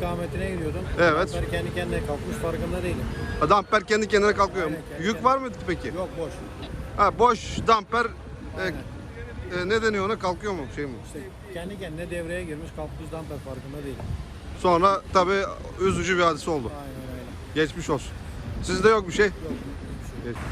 kilometreye gidiyordum. Evet. Damper kendi kendine kalkmış farkında değilim. Ha, Damper kendi kendine kalkıyor. Aynen, kendi Yük kendine. var mıydı peki? Yok boş. Ha boş damper e, e, ne deniyor ona kalkıyor mu şey mi? İşte kendi kendine devreye girmiş kalkmış damper farkında değilim. Sonra tabii üzücü bir hadise oldu. Aynen öyle. Geçmiş olsun. Sizde yok bir şey. Yok hiçbir şey. Geç-